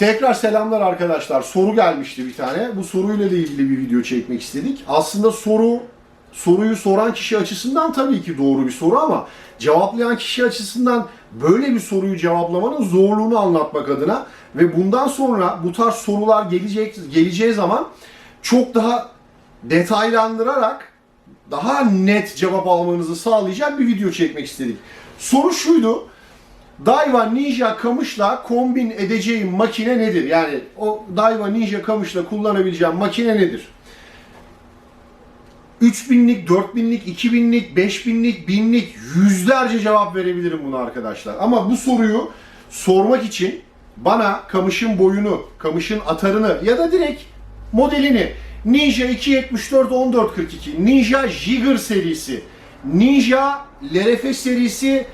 Tekrar selamlar arkadaşlar. Soru gelmişti bir tane. Bu soruyla da ilgili bir video çekmek istedik. Aslında soru soruyu soran kişi açısından tabii ki doğru bir soru ama cevaplayan kişi açısından böyle bir soruyu cevaplamanın zorluğunu anlatmak adına ve bundan sonra bu tarz sorular gelecek geleceği zaman çok daha detaylandırarak daha net cevap almanızı sağlayacak bir video çekmek istedik. Soru şuydu. Daiwa Ninja kamışla kombin edeceğim makine nedir? Yani o Daiwa Ninja kamışla kullanabileceğim makine nedir? 3000'lik, 4000'lik, 2000'lik, 5000'lik, 1000'lik yüzlerce cevap verebilirim buna arkadaşlar. Ama bu soruyu sormak için bana kamışın boyunu, kamışın atarını ya da direkt modelini Ninja 274 1442, Ninja Jigger serisi, Ninja LRF serisi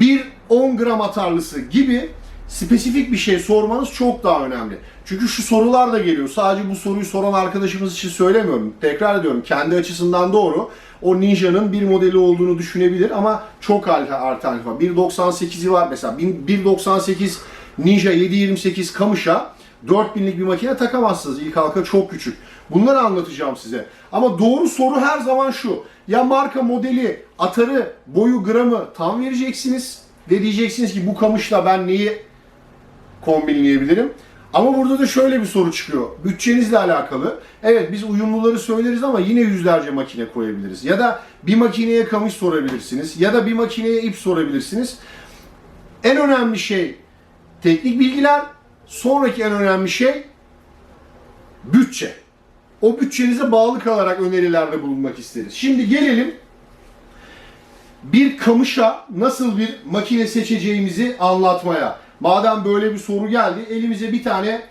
1 10 gram atarlısı gibi spesifik bir şey sormanız çok daha önemli. Çünkü şu sorular da geliyor. Sadece bu soruyu soran arkadaşımız için söylemiyorum. Tekrar ediyorum. Kendi açısından doğru. O Ninja'nın bir modeli olduğunu düşünebilir ama çok alternatif var. 1.98'i var mesela. 1.98 Ninja 728 Kamış'a 4000'lik bir makine takamazsınız. İlk halka çok küçük. Bunları anlatacağım size. Ama doğru soru her zaman şu. Ya marka modeli, atarı, boyu, gramı tam vereceksiniz. Ve diyeceksiniz ki bu kamışla ben neyi kombinleyebilirim? Ama burada da şöyle bir soru çıkıyor. Bütçenizle alakalı. Evet biz uyumluları söyleriz ama yine yüzlerce makine koyabiliriz. Ya da bir makineye kamış sorabilirsiniz. Ya da bir makineye ip sorabilirsiniz. En önemli şey teknik bilgiler. Sonraki en önemli şey bütçe. O bütçenize bağlı kalarak önerilerde bulunmak isteriz. Şimdi gelelim bir kamışa nasıl bir makine seçeceğimizi anlatmaya. Madem böyle bir soru geldi, elimize bir tane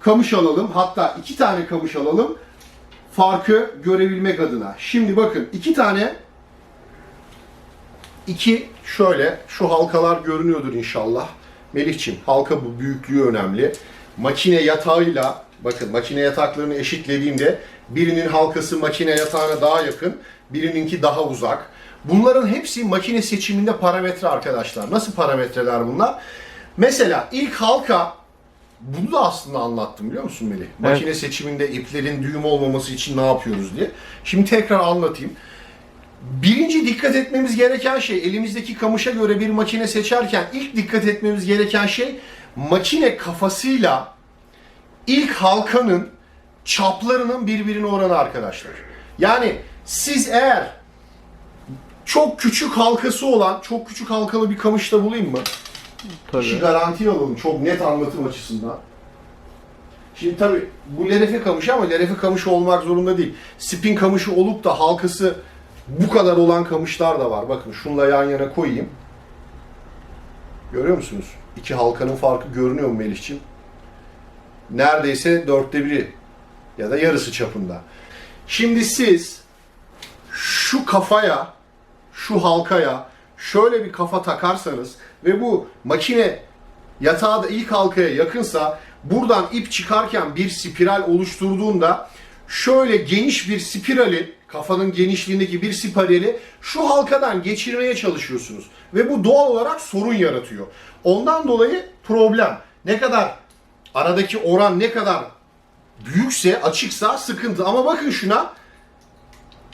kamış alalım. Hatta iki tane kamış alalım. Farkı görebilmek adına. Şimdi bakın iki tane iki şöyle şu halkalar görünüyordur inşallah. Melihçim halka bu büyüklüğü önemli. Makine yatağıyla bakın makine yataklarını eşitlediğimde birinin halkası makine yatağına daha yakın, birininki daha uzak. Bunların hepsi makine seçiminde parametre arkadaşlar. Nasıl parametreler bunlar? Mesela ilk halka bunu da aslında anlattım biliyor musun Melih? Makine seçiminde iplerin düğüm olmaması için ne yapıyoruz diye. Şimdi tekrar anlatayım. Birinci dikkat etmemiz gereken şey elimizdeki kamışa göre bir makine seçerken ilk dikkat etmemiz gereken şey makine kafasıyla ilk halkanın çaplarının birbirine oranı arkadaşlar. Yani siz eğer çok küçük halkası olan, çok küçük halkalı bir kamış da bulayım mı? İşi Tabii. garantiye alalım çok net anlatım açısından. Şimdi tabi bu lerefe kamışı ama lerefe kamışı olmak zorunda değil. Spin kamışı olup da halkası bu kadar olan kamışlar da var. Bakın şunla yan yana koyayım. Görüyor musunuz? İki halkanın farkı görünüyor mu Melih'ciğim? Neredeyse dörtte biri ya da yarısı çapında. Şimdi siz şu kafaya, şu halkaya şöyle bir kafa takarsanız ve bu makine yatağı da ilk halkaya yakınsa buradan ip çıkarken bir spiral oluşturduğunda şöyle geniş bir spirali kafanın genişliğindeki bir spirali şu halkadan geçirmeye çalışıyorsunuz. Ve bu doğal olarak sorun yaratıyor. Ondan dolayı problem. Ne kadar aradaki oran ne kadar büyükse, açıksa sıkıntı. Ama bakın şuna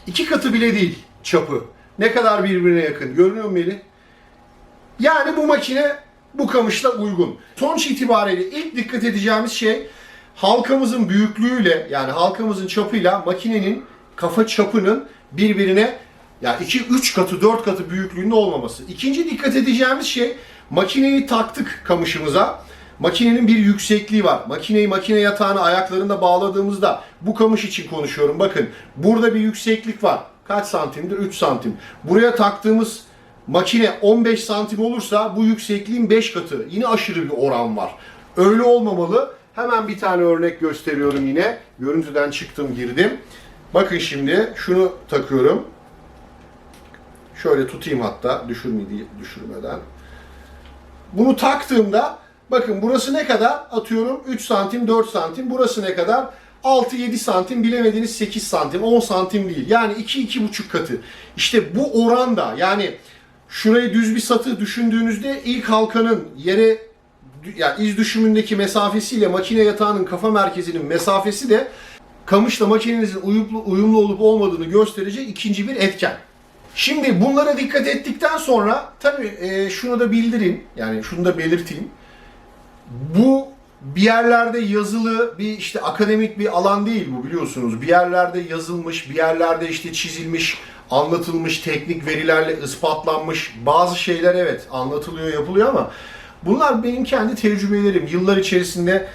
iki katı bile değil çapı. Ne kadar birbirine yakın. Görünüyor mu Melih? Yani bu makine bu kamışla uygun. Sonuç itibariyle ilk dikkat edeceğimiz şey halkamızın büyüklüğüyle yani halkamızın çapıyla makinenin kafa çapının birbirine ya 2 3 katı 4 katı büyüklüğünde olmaması. İkinci dikkat edeceğimiz şey makineyi taktık kamışımıza. Makinenin bir yüksekliği var. Makineyi makine yatağına ayaklarında bağladığımızda bu kamış için konuşuyorum. Bakın burada bir yükseklik var. Kaç santimdir? 3 santim. Buraya taktığımız makine 15 santim olursa bu yüksekliğin 5 katı. Yine aşırı bir oran var. Öyle olmamalı. Hemen bir tane örnek gösteriyorum yine. Görüntüden çıktım girdim. Bakın şimdi şunu takıyorum. Şöyle tutayım hatta düşürmeden. Bunu taktığımda bakın burası ne kadar? Atıyorum 3 santim 4 santim. Burası ne kadar? 6-7 santim bilemediğiniz 8 santim 10 santim değil. Yani 2-2,5 katı. İşte bu oranda yani şurayı düz bir satı düşündüğünüzde ilk halkanın yere yani iz düşümündeki mesafesiyle makine yatağının kafa merkezinin mesafesi de kamışla makinenizin uyumlu, uyumlu olup olmadığını gösterecek ikinci bir etken. Şimdi bunlara dikkat ettikten sonra tabii e, şunu da bildireyim yani şunu da belirteyim. Bu bir yerlerde yazılı bir işte akademik bir alan değil bu biliyorsunuz. Bir yerlerde yazılmış, bir yerlerde işte çizilmiş, anlatılmış, teknik verilerle ispatlanmış bazı şeyler evet anlatılıyor, yapılıyor ama bunlar benim kendi tecrübelerim. Yıllar içerisinde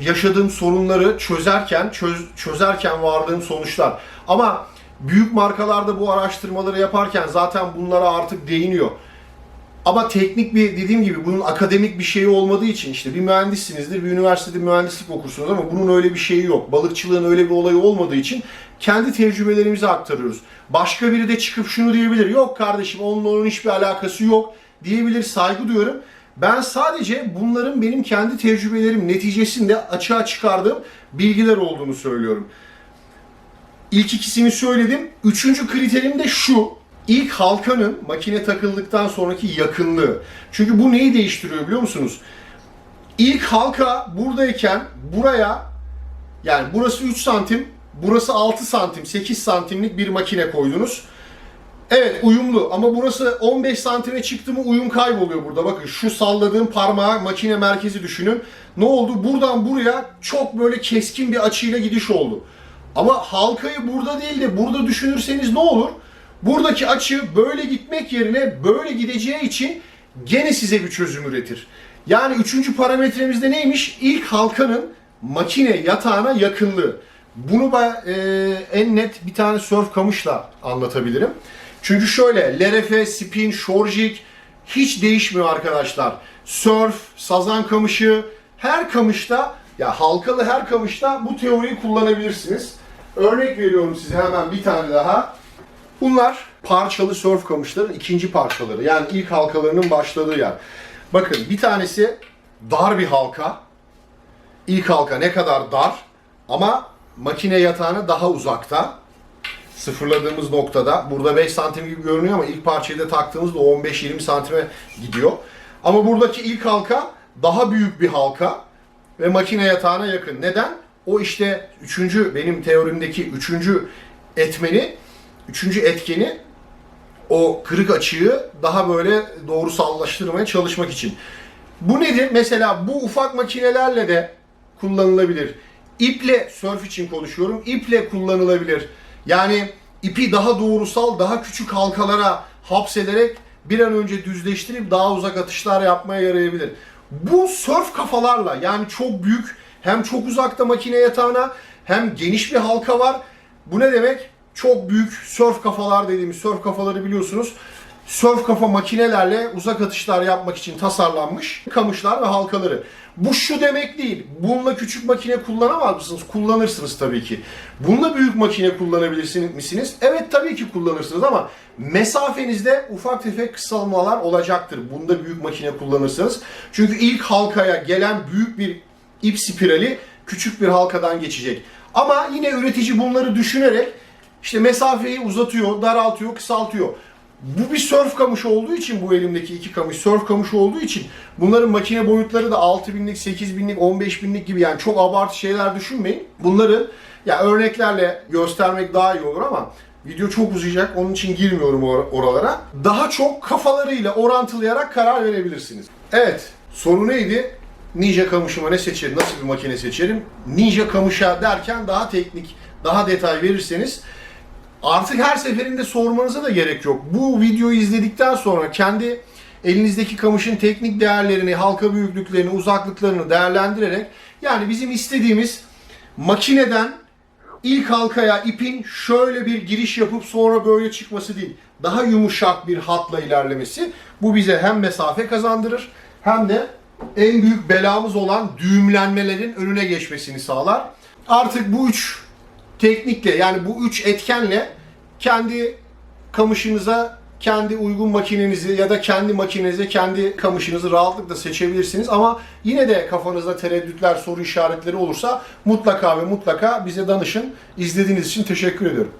yaşadığım sorunları çözerken, çöz, çözerken vardığım sonuçlar. Ama büyük markalarda bu araştırmaları yaparken zaten bunlara artık değiniyor. Ama teknik bir dediğim gibi bunun akademik bir şeyi olmadığı için işte bir mühendissinizdir, bir üniversitede mühendislik okursunuz ama bunun öyle bir şeyi yok. Balıkçılığın öyle bir olayı olmadığı için kendi tecrübelerimizi aktarıyoruz. Başka biri de çıkıp şunu diyebilir. Yok kardeşim onunla onun hiçbir alakası yok diyebilir. Saygı duyuyorum. Ben sadece bunların benim kendi tecrübelerim neticesinde açığa çıkardığım bilgiler olduğunu söylüyorum. İlk ikisini söyledim. Üçüncü kriterim de şu. İlk halkanın makine takıldıktan sonraki yakınlığı. Çünkü bu neyi değiştiriyor biliyor musunuz? İlk halka buradayken buraya yani burası 3 santim, burası 6 santim, 8 santimlik bir makine koydunuz. Evet uyumlu ama burası 15 santime çıktı mı uyum kayboluyor burada. Bakın şu salladığım parmağı makine merkezi düşünün. Ne oldu? Buradan buraya çok böyle keskin bir açıyla gidiş oldu. Ama halkayı burada değil de burada düşünürseniz ne olur? Buradaki açı böyle gitmek yerine böyle gideceği için gene size bir çözüm üretir. Yani üçüncü parametremizde neymiş? İlk halkanın makine yatağına yakınlığı. Bunu ben e, en net bir tane surf kamışla anlatabilirim. Çünkü şöyle LRF, spin, shorejig hiç değişmiyor arkadaşlar. Surf, sazan kamışı her kamışta ya halkalı her kamışta bu teoriyi kullanabilirsiniz. Örnek veriyorum size hemen bir tane daha. Bunlar parçalı surf kamışların ikinci parçaları. Yani ilk halkalarının başladığı yer. Bakın bir tanesi dar bir halka. İlk halka ne kadar dar ama makine yatağına daha uzakta. Sıfırladığımız noktada. Burada 5 santim gibi görünüyor ama ilk parçayı da taktığımızda 15-20 santime gidiyor. Ama buradaki ilk halka daha büyük bir halka ve makine yatağına yakın. Neden? O işte üçüncü benim teorimdeki üçüncü etmeni, üçüncü etkeni o kırık açıyı daha böyle doğrusallaştırmaya çalışmak için. Bu nedir? Mesela bu ufak makinelerle de kullanılabilir. İple surf için konuşuyorum. İple kullanılabilir. Yani ipi daha doğrusal, daha küçük halkalara hapsederek bir an önce düzleştirip daha uzak atışlar yapmaya yarayabilir. Bu surf kafalarla yani çok büyük hem çok uzakta makine yatağına hem geniş bir halka var. Bu ne demek? Çok büyük surf kafalar dediğimiz surf kafaları biliyorsunuz. Surf kafa makinelerle uzak atışlar yapmak için tasarlanmış kamışlar ve halkaları. Bu şu demek değil. Bununla küçük makine kullanamaz mısınız? Kullanırsınız tabii ki. Bununla büyük makine kullanabilirsiniz misiniz? Evet tabii ki kullanırsınız ama mesafenizde ufak tefek kısalmalar olacaktır. Bunda büyük makine kullanırsınız. Çünkü ilk halkaya gelen büyük bir ip spirali küçük bir halkadan geçecek. Ama yine üretici bunları düşünerek işte mesafeyi uzatıyor, daraltıyor, kısaltıyor. Bu bir surf kamışı olduğu için bu elimdeki iki kamış surf kamışı olduğu için bunların makine boyutları da 6000'lik, 8000'lik, 15000'lik gibi yani çok abartı şeyler düşünmeyin. Bunları ya örneklerle göstermek daha iyi olur ama video çok uzayacak onun için girmiyorum or- oralara. Daha çok kafalarıyla orantılayarak karar verebilirsiniz. Evet, soru neydi? Ninja kamışıma ne seçerim, nasıl bir makine seçerim? Ninja kamışa derken daha teknik, daha detay verirseniz Artık her seferinde sormanıza da gerek yok. Bu videoyu izledikten sonra kendi elinizdeki kamışın teknik değerlerini, halka büyüklüklerini, uzaklıklarını değerlendirerek yani bizim istediğimiz makineden ilk halkaya ipin şöyle bir giriş yapıp sonra böyle çıkması değil. Daha yumuşak bir hatla ilerlemesi. Bu bize hem mesafe kazandırır hem de en büyük belamız olan düğümlenmelerin önüne geçmesini sağlar. Artık bu üç teknikle yani bu üç etkenle kendi kamışınıza kendi uygun makinenizi ya da kendi makinenize kendi kamışınızı rahatlıkla seçebilirsiniz. Ama yine de kafanızda tereddütler, soru işaretleri olursa mutlaka ve mutlaka bize danışın. İzlediğiniz için teşekkür ediyorum.